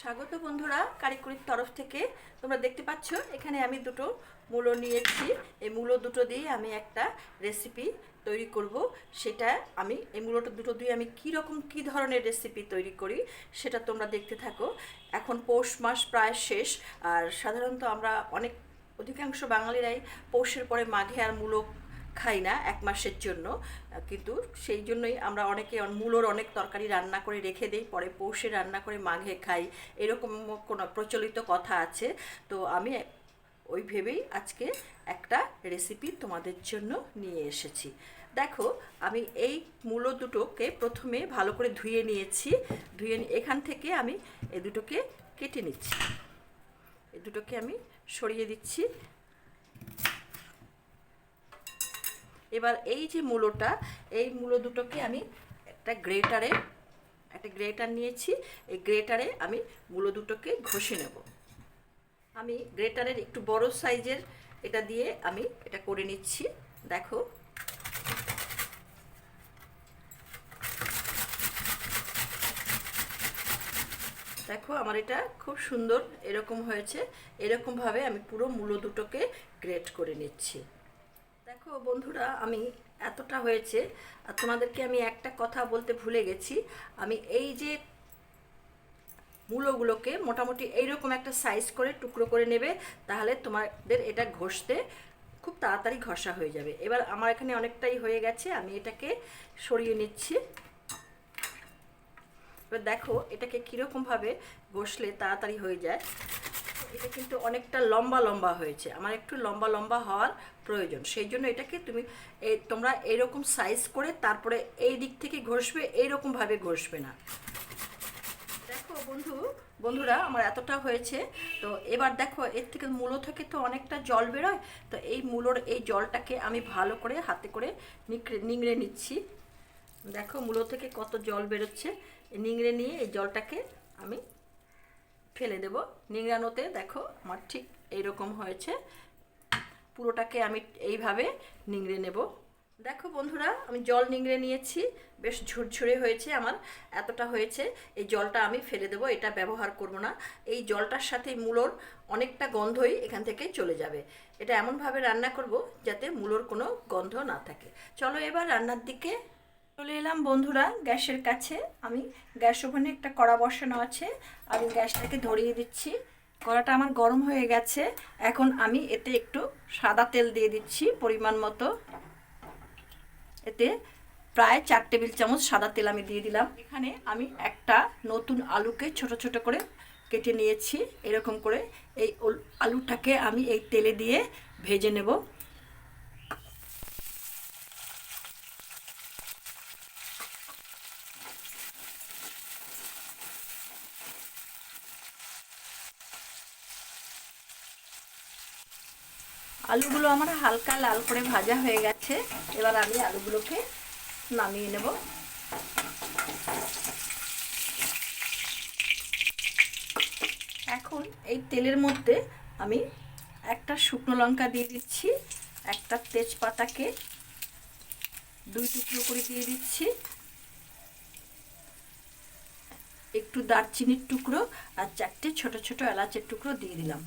স্বাগত বন্ধুরা কারিকুরির তরফ থেকে। তোমরা দেখতে পাচ্ছ, এখানে আমি দুটো মূলো নিয়েছি। এই মূলো দুটো দিয়ে আমি একটা রেসিপি তৈরি করব। সেটা আমি, এই মূলোটা দুটো দিয়ে আমি কী রকম, কী ধরনের রেসিপি তৈরি করি সেটা তোমরা দেখতে থাকো। এখন পৌষ মাস প্রায় শেষ, আর সাধারণত আমরা অনেক, অধিকাংশ বাঙালিরাই পৌষের পরে মাঘে আর মূলো খাই না এক মাসের জন্য কিন্তু সেই জন্যই আমরা অনেকে অন- মূলোর অনেক তরকারি রান্না করে রেখে দিই, পরে পৌষে রান্না করে মাঘে খাই, এরকম কোনো প্রচলিত কথা আছে। তো আমি ওই ভেবেই আজকে একটা রেসিপি তোমাদের জন্য নিয়ে এসেছি। দেখো, আমি এই মূলো দুটোকে প্রথমে ভালো করে ধুয়ে নিয়েছি, ধুয়ে এখান থেকে আমি এ দুটোকে কেটে নিচ্ছি। এ দুটোকে আমি সরিয়ে দিচ্ছি এবার এই যে মূলোটা, এই মূলো দুটোকে আমি একটা গ্রেটারে, একটা গ্রেটার নিয়েছি। এই গ্রেটারে আমি মূলো দুটোকে ঘষে নেব। আমি গ্রেটারের একটু বড় সাইজের এটা দিয়ে আমি এটা করে নিচ্ছি। দেখো। দেখো আমার এটা খুব সুন্দর এরকম হয়েছে। এরকমভাবে আমি পুরো মূলো দুটোকে গ্রেট করে নিচ্ছি। দেখো বন্ধুরা, আমি এতটা হয়েছে, আর তোমাদেরকে আমি একটা কথা বলতে ভুলে গেছি। আমি এই যে মূলোগুলোকে মোটামুটি এইরকম একটা সাইজ করে, টুকরো করে নেবে, তাহলে তোমাদের এটা ঘষতে খুব তাড়াতাড়ি ঘষা হয়ে যাবে। এবার আমার এখানে অনেকটাই হয়ে গেছে, আমি এটাকে সরিয়ে নিচ্ছি। এবার দেখো এটাকে কীরকমভাবে ঘষলে তাড়াতাড়ি হয়ে যায়। এটা কিন্তু অনেকটা লম্বা লম্বা হয়েছে। আমার একটু লম্বা লম্বা হওয়ার প্রয়োজন। সেই জন্য এটাকে তুমি তোমরা এরকম সাইজ করে তারপরে এই দিক থেকে ঘষবে এইরকমভাবে ঘষবে না। দেখো বন্ধু, বন্ধুরা, আমার এতটা হয়েছে। তো এবার দেখো, এর থেকে মূলো থেকে তো অনেকটা জল বেরোয়। তো এই মূলোর এই জলটাকে আমি ভালো করে হাতে করে নিংড়ে নিংড়ে নিচ্ছি। দেখো, মূলো থেকে কত জল বেরোচ্ছে। নিংড়ে নিয়ে এই জলটাকে আমি ফেলে দেব। নিংড়ানোতে দেখো আমার ঠিক এইরকম হয়েছে। পুরোটাকে আমি এইভাবে নিংড়ে নেব। দেখো বন্ধুরা, আমি জল নিংড়ে নিয়েছি। বেশ ঝুরঝুরে হয়েছে আমার, এতটা হয়েছে। এই জলটা আমি ফেলে দেবো, এটা ব্যবহার করব না। এই জলটার সাথে মূলোর অনেকটা গন্ধই এখান থেকে চলে যাবে। এটা এমনভাবে রান্না করব যাতে মূলোর কোনো গন্ধ না থাকে। চলো এবার রান্নার দিকে চলে এলাম বন্ধুরা গ্যাসের কাছে। আমি গ্যাস ওভেনে একটা কড়া বসানো আছে। আমি গ্যাসটাকে ধরিয়ে দিচ্ছি। কড়াটা আমার গরম হয়ে গেছে। এখন আমি এতে একটু সাদা তেল দিয়ে দিচ্ছি পরিমাণ মতো। এতে প্রায় চার টেবিল চামচ সাদা তেল আমি দিয়ে দিলাম। এখানে আমি একটা নতুন আলুকে ছোট ছোট করে কেটে নিয়েছি। এরকম করে এই আলুটাকে আমি এই তেলে দিয়ে ভেজে নেব। আলুগুলো আমার হালকা লাল করে ভাজা হয়ে গেছে। এবার আমি আলুগুলোকে নামিয়ে নেব। এখন এই তেলের মধ্যে আমি একটা শুকনো লঙ্কা দিয়ে দিচ্ছি, একটা তেজপাতাকে দুই টুকরো করে দিয়ে দিচ্ছি। একটু দারচিনির টুকরো আর চারটে ছোট ছোট এলাচের টুকরো দিয়ে দিলাম।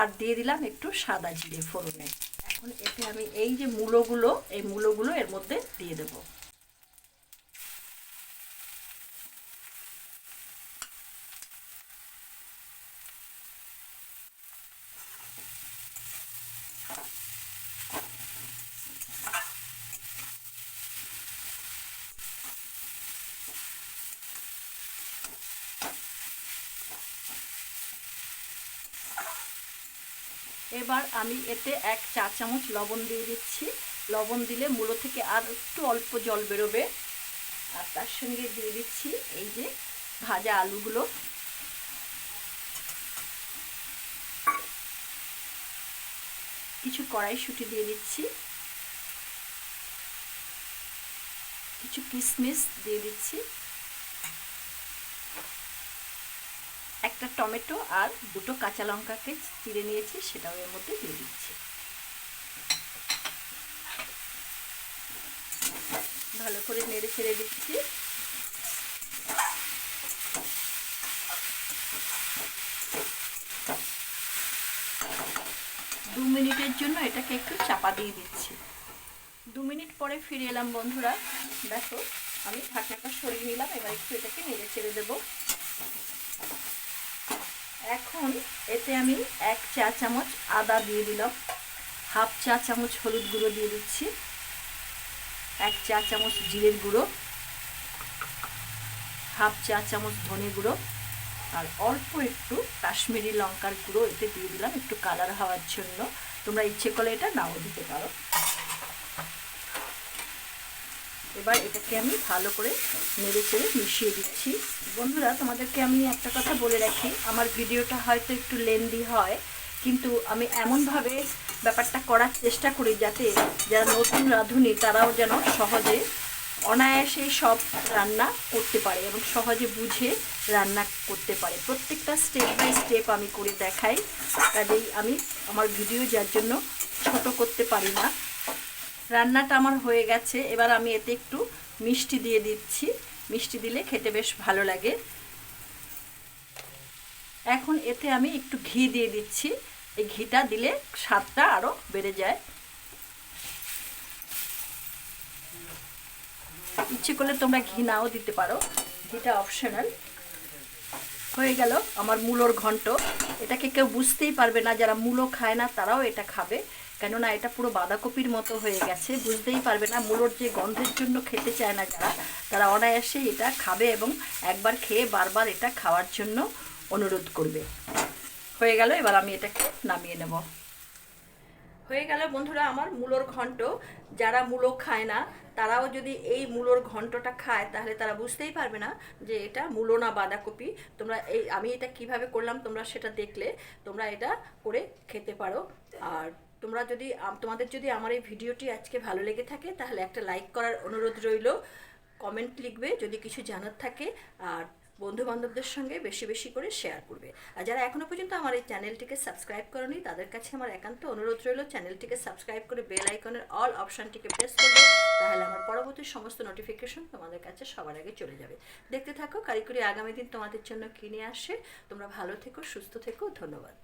আর দিয়ে দিলাম একটু সাদা জিরে ফোড়নে। এখন এতে আমি এই যে মূলোগুলো, এই মূলোগুলো এর মধ্যে দিয়ে দেবো। এবার আমি এতে এক চা চামচ লবণ দিয়ে দিচ্ছি। লবণ দিলে মূলো থেকে আর একটু অল্প জল বেরোবে। আর তার সঙ্গে দিয়ে দিচ্ছি এই যে ভাজা আলুগুলো। কিছু কড়াইশুঁটি দিয়ে দিচ্ছি। কিছু কিশমিশ দিয়ে দিচ্ছি। একটা টমেটো আর দুটো কাঁচা লঙ্কাকে চিড়ে নিয়েছি, সেটাও এর মধ্যে দিয়ে দিচ্ছি। ভালো করে নেড়ে ছেড়ে দিচ্ছি। দু মিনিটের জন্য এটাকে একটু চাপা দিয়ে দিচ্ছি। দু মিনিট পরে ফিরে এলাম বন্ধুরা। দেখো, আমি ঢাকনাটা সরিয়ে নিলাম, এবার একটু এটাকে নেড়ে ছেড়ে দেবো। এখন এতে আমি এক চা চামচ আদা দিয়ে দিলাম। হাফ চা চামচ হলুদ গুঁড়ো দিয়ে দিচ্ছি। এক চা চামচ জিরের গুঁড়ো। হাফ চা চামচ ধনে গুঁড়ো। আর অল্প একটু কাশ্মীরি লঙ্কার গুঁড়ো এতে দিয়ে দিলাম। একটু কালার হওয়ার জন্য। তোমরা ইচ্ছে করলে এটা নাও দিতে পারো। এবার এটাকে আমি ভালো করে নেড়ে চেড়ে মিশিয়ে দিচ্ছি। বন্ধুরা, তোমাদেরকে আমি একটা কথা বলে রাখি, আমার ভিডিওটা হয়তো একটু লেন্দি হয়, কিন্তু আমি এমনভাবে ব্যাপারটা করার চেষ্টা করি যাতে যারা নতুন রাঁধুনি, তারাও যেন সহজে অনায়াসে সব রান্না করতে পারে এবং সহজে বুঝে রান্না করতে পারে। প্রত্যেকটা স্টেপ বাই স্টেপ আমি করে দেখাই, কাজেই আমি আমার ভিডিও যার জন্য ছোট করতে পারি না। রান্নাটা আমার হয়ে গেছে। এবার আমি এতে একটু মিষ্টি দিয়ে দিচ্ছি। মিষ্টি দিলে খেতে বেশ ভালো লাগে। এখন এতে আমি একটু ঘি দিয়ে দিচ্ছি। এই ঘিটা দিলে স্বাদটা আরও বেড়ে যায়। ইচ্ছে করলে তোমরা ঘি নাও দিতে পারো। ঘিটা অপশনাল হয়ে গেল আমার মূলোর ঘন্ট। এটাকে কেউ বুঝতেই পারবে না, যারা মূলো খায় না, তারাও এটা খাবে। কেননা এটা পুরো বাঁধাকপির মতো হয়ে গেছে, বুঝতেই পারবে না মূলোর যে গন্ধের জন্য খেতে চায় না যারা, তারা অনায়াসে এটা খাবে এবং একবার খেয়ে বারবার এটা খাওয়ার জন্য অনুরোধ করবে। হয়ে গেল, এবার আমি এটাকে নামিয়ে নেব। হয়ে গেল বন্ধুরা আমার মূলোর ঘন্ট। যারা মূলো খায় না, তারাও যদি এই মূলোর ঘন্টটা খায়, তাহলে তারা বুঝতেই পারবে না যে এটা মূলো না বাঁধাকপি। তোমরা এই, আমি এটা কীভাবে করলাম তোমরা সেটা দেখলে তোমরা এটা করে খেতে পারো। আর তোমরা যদি তোমাদের যদি আমার এই ভিডিওটি আজকে ভালো লেগে থাকে, তাহলে একটা লাইক করার অনুরোধ রইল। কমেন্ট লিখবে যদি কিছু জানার থাকে। আর বন্ধু বান্ধবদের সঙ্গে বেশি বেশি করে শেয়ার করবে। আর যারা এখনও পর্যন্ত আমার এই চ্যানেলটিকে সাবস্ক্রাইব করেনি, তাদের কাছে আমার একান্ত অনুরোধ রইল, চ্যানেলটিকে সাবস্ক্রাইব করে বেল আইকনের অল অপশনটিকে প্রেস করবে, তাহলে আমার পরবর্তী সমস্ত নোটিফিকেশন তোমাদের কাছে সবার আগে চলে যাবে। দেখতে থাকো কারিগরি আগামী দিন তোমাদের জন্য কিনে আসে। তোমরা ভালো থেকো, সুস্থ থেকো, ধন্যবাদ।